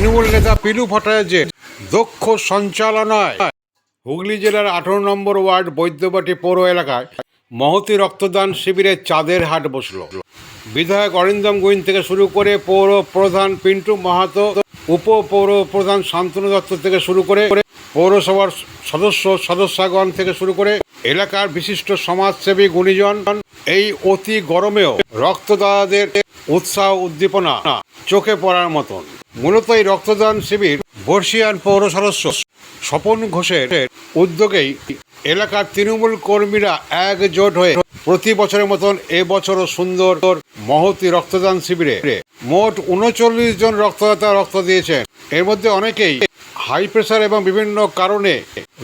তৃণমূল নেতা পিলু ভট্টাচার্যের দক্ষ সঞ্চালনায়। হুগলি জেলার আঠারো নম্বর ওয়ার্ড বৈদ্যবাটি পৌর এলাকায় মহতি রক্তদান শিবিরে চাঁদের হাট বসল। বিধায়ক অরিন্দম গোয়েন থেকে শুরু করে পৌর প্রধান পিন্টু মাহাতো, উপ পৌর প্রধান শান্তনু দত্ত থেকে শুরু করে পৌরসভার সদস্য সদস্যগণ থেকে শুরু করে এলাকার বিশিষ্ট সমাজসেবী গুণীজন। এই অতি গরমেও রক্তদাতাদের উৎসাহ উদ্দীপনা চোখে পড়ার মতন। মূলত এই রক্তদান শিবির বর্ষিয়ান পৌর সদস্য স্বপন ঘোষের উদ্যোগেই এলাকার তৃণমূল কর্মীরা একজোট হয়ে প্রতি বছরের মতন এবছরও সুন্দর মহতি রক্তদান শিবিরে মোট উনচল্লিশ জন রক্তদাতা রক্ত দিয়েছেন। এর মধ্যে অনেকেই হাই প্রেশার এবং বিভিন্ন কারণে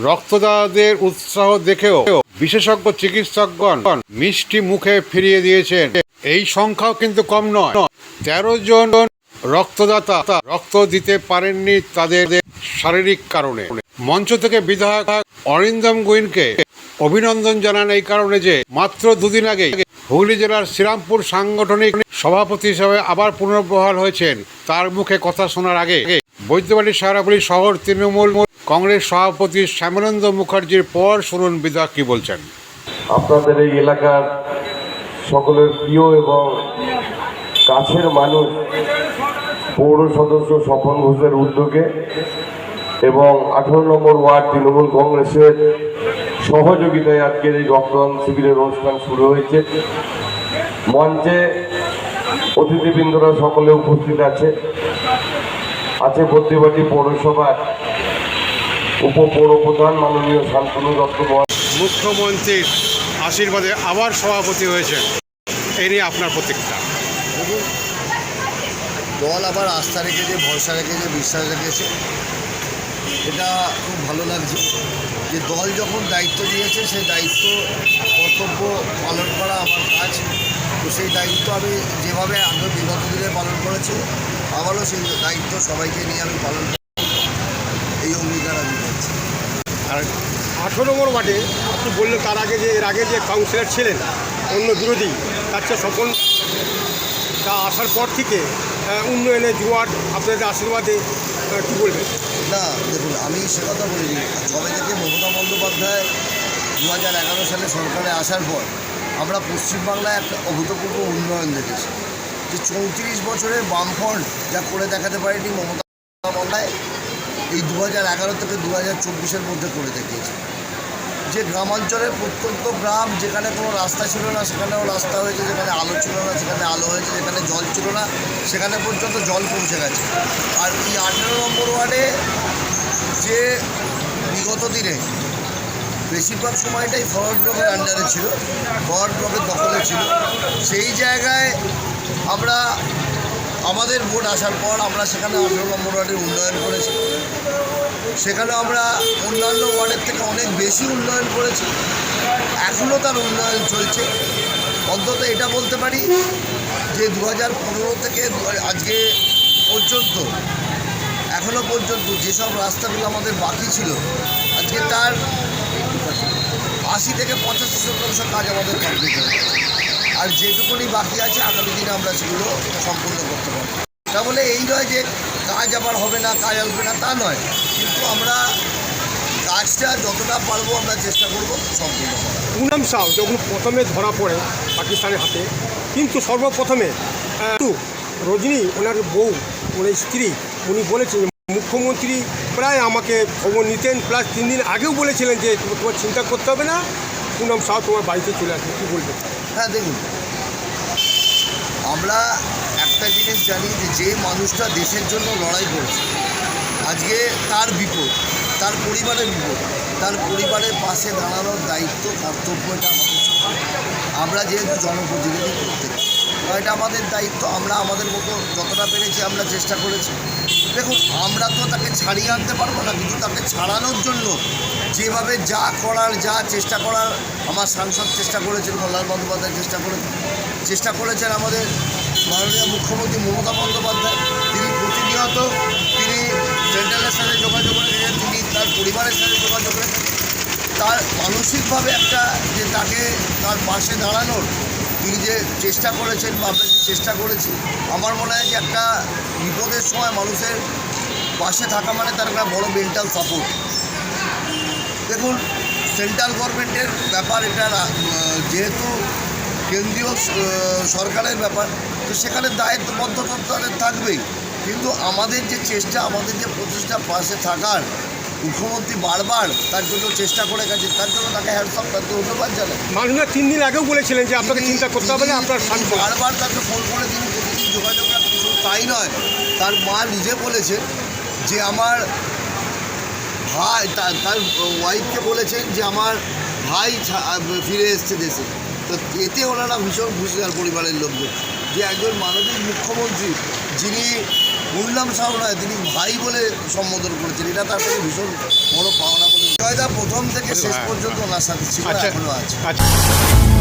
রক্তদাতাদের উৎসাহ দেখেও বিশেষজ্ঞ চিকিৎসকগণ মিষ্টি মুখে ফিরিয়ে দিয়েছেন। এই সংখ্যাও কিন্তু কম নয়। তেরো জন রক্তদাতা রক্ত দিতে পারেননি তাদের শারীরিক কারণে। মঞ্চ থেকে বিধায়ক অরিন্দম গুইনকে অভিনন্দন জানান এই কারণে যে মাত্র দুদিন আগে হুগলি জেলার শ্রীরামপুর সাংগঠনিক সভাপতি হিসেবে আবার পুনর্বহাল হয়েছেন। তার মুখে কথা শোনার আগে বৈদ্যবাড়ি সারাপুরি শহর তৃণমূল কংগ্রেস সভাপতি শ্যামানন্দ মুখার্জির পর শুনুন বিধায়ক কি বলছেন। আপনাদের এই এলাকার সকলের প্রিয় এবং কাছের মানুষ পৌর সদস্য স্বপন ঘোষের উদ্যোগে এবং আঠারো নম্বর ওয়ার্ড তৃণমূল কংগ্রেসের সহযোগিতায় আজকের এই রক্তদান শিবিরের অনুষ্ঠান শুরু হয়েছে। মঞ্চে অতিথিবৃন্দরা সকলে উপস্থিত আছে। আছে বদ্যিবাটি পৌরসভার উপপৌরপ্রধান মাননীয় শান্তনু দত্ত মুখ্যমন্ত্রীর আশীর্বাদে আবার সভাপতি হয়েছেন। এই নিয়ে আপনার প্রতিক্রিয়া। দল আবার আস্থা রেখেছে, ভরসা রেখেছে, বিশ্বাস রেখেছে। এটা খুব ভালো লাগছে যে দল যখন দায়িত্ব দিয়েছে, সেই দায়িত্ব, কর্তব্য পালন করা আমার কাজ। তো সেই দায়িত্ব আমি যেভাবে আগে বিগত দিনে পালন করেছি, আবারও সেই দায়িত্ব সবাইকে নিয়ে আমি পালন। এই অঙ্গীকার আমি করছি। আর আঠেরো নম্বর ওয়ার্ডে আপনি বললেন তার আগে যে, এর আগে যে কাউন্সিলর ছিলেন, অন্য বিরোধী, তার চেয়ে সকল তা আসার পর থেকে উন্নয়নে জোয়ার আপনাদের আশীর্বাদে কী বলবেন? না, দেখুন, আমি সে কথা বলিনি। যবে থেকে মমতা বন্দ্যোপাধ্যায় দু হাজার এগারো সালে সরকারে আসার পর আমরা পশ্চিমবাংলায় একটা অভূতপূর্ব উন্নয়ন দেখেছি। যে চৌত্রিশ বছরে বামফ্রন্ট যা করে দেখাতে পারেনি মমতা বন্দ্যোপাধ্যায়, এই দু হাজার এগারো থেকে দু হাজার চব্বিশের মধ্যে করে দেখিয়েছে। যে গ্রামাঞ্চলের প্রত্যন্ত গ্রাম, যেখানে কোনো রাস্তা ছিল না, সেখানেও রাস্তা হয়েছে, যেখানে আলো ছিল না, সেখানে আলো হয়েছে, যেখানে জল ছিল না, সেখানে পর্যন্ত জল পৌঁছে গেছে। আর এই আঠেরো নম্বর ওয়ার্ডে যে বিগত দিনে বেশিরভাগ সময়টাই ফরওয়ার্ড ব্লকের আন্ডারে ছিল ফরওয়ার্ড ব্লকের দখলে ছিল, সেই জায়গায় আমরা, আমাদের ভোট আসার পর আমরা সেখানে আঠেরো নম্বর ওয়ার্ডের উন্নয়ন করেছি। সেখানে আমরা অন্যান্য ওয়ার্ডের থেকে অনেক বেশি উন্নয়ন করেছি। এখনও তার উন্নয়ন চলছে। অন্তত এটা বলতে পারি যে দু হাজার পনেরো থেকে আজকে পর্যন্ত এখনও পর্যন্ত যেসব রাস্তাগুলো আমাদের বাকি ছিল, আজকে তার আশি থেকে পঁচাশি শতাংশ কাজ আমাদের কমপ্লিট হয়ে গেছে। আর যেটুকুনি বাকি আছে, আগামী দিনে আমরা সেগুলো সম্পূর্ণ করতে পারব। তা বলে এই নয় যে কাজ আবার হবে না কাজ আসবে না তা নয়। কিন্তু আমরা কাজটা যতটা পারব আমরা চেষ্টা করব সম্পূর্ণ পুনাম সাউ যখন প্রথমে ধরা পড়ে পাকিস্তানের হাতে কিন্তু সর্বপ্রথমে রজনী ওনার বউ ওনার স্ত্রী উনি বলেছেন মুখ্যমন্ত্রী প্রায় আমাকে খবর নিতেন প্লাস তিন দিন আগেও বলেছিলেন যে তোমার চিন্তা করতে হবে না পুনম সাউ তোমার বাড়িতে চলে আসবে। কী বলবেন? হ্যাঁ দেখুন আমরা একটা জিনিস জানি যে যে মানুষটা দেশের জন্য লড়াই করছে, আজকে তার বিপদ, তার পরিবারের বিপদ, তার পরিবারের পাশে দাঁড়ানোর দায়িত্ব, কর্তব্য এটা আমাদের আমরা যেহেতু জনপ্রতিনিধি করতে এটা আমাদের দায়িত্ব, আমরা আমাদের মতো যতটা পেরেছি আমরা চেষ্টা করেছি। দেখুন, আমরা তো তাকে ছাড়িয়ে আনতে পারব না, কিন্তু তাকে ছাড়ানোর জন্য যেভাবে যা করার, যা চেষ্টা করার, আমার সাংসদ চেষ্টা করেছেন, কল্যাণ বন্দ্যোপাধ্যায় চেষ্টা করেছেন। চেষ্টা করেছেন আমাদের মাননীয় মুখ্যমন্ত্রী মমতা বন্দ্যোপাধ্যায়, তিনি প্রতিনিয়ত তিনি সেন্ট্রালের সাথে যোগাযোগ রেখেছেন তিনি তার পরিবারের সাথে যোগাযোগ রেখেছেন তার মানসিকভাবে একটা যে তাকে তার পাশে দাঁড়ানোর তিনি যে চেষ্টা করেছেন বা চেষ্টা করেছি, আমার মনে হয় যে একটা বিপদের সময় মানুষের পাশে থাকা মানে তার একটা বড় মেন্টাল সাপোর্ট দেখুন, সেন্ট্রাল গভর্নমেন্টের ব্যাপার এটা যেহেতু কেন্দ্রীয় সরকারের ব্যাপার সেখানে দায়িত্ববদ্ধতা তাদের থাকবেই। কিন্তু আমাদের যে চেষ্টা আমাদের যে প্রচেষ্টা পাশে থাকার মুখ্যমন্ত্রী বারবার তার জন্য চেষ্টা করে গেছে তার জন্য তাকে হ্যান্ডসাপ তাকে ধন্যবাদ জানাই। মাননীয় তিন দিন আগেও বলেছিলেন যে আপনাকে চিন্তা করতে হবে না আপনার স্বামী বারবার তাকে ফোন করে তিনি প্রতিদিন যোগাযোগ রাখছেন শুধু তাই নয়। তার মা নিজে বলেছে যে আমার ভাই তার তার ওয়াইফকে বলেছেন যে আমার ভাই ফিরে এসছে দেশে। তো এতে ওনারা ভীষণ খুশি তার পরিবারের লোকজন। যে একজন মানবিক মুখ্যমন্ত্রী যিনি উল্লাম সাহ নয় তিনি ভাই বলে সম্বোধন করেছেন। এটা তার কাছে ভীষণ বড় পাওনা বলে জয়দা প্রথম থেকে শেষ পর্যন্ত ওনার সাথে ছিল আচ্ছা। এখনও আছে। আচ্ছা।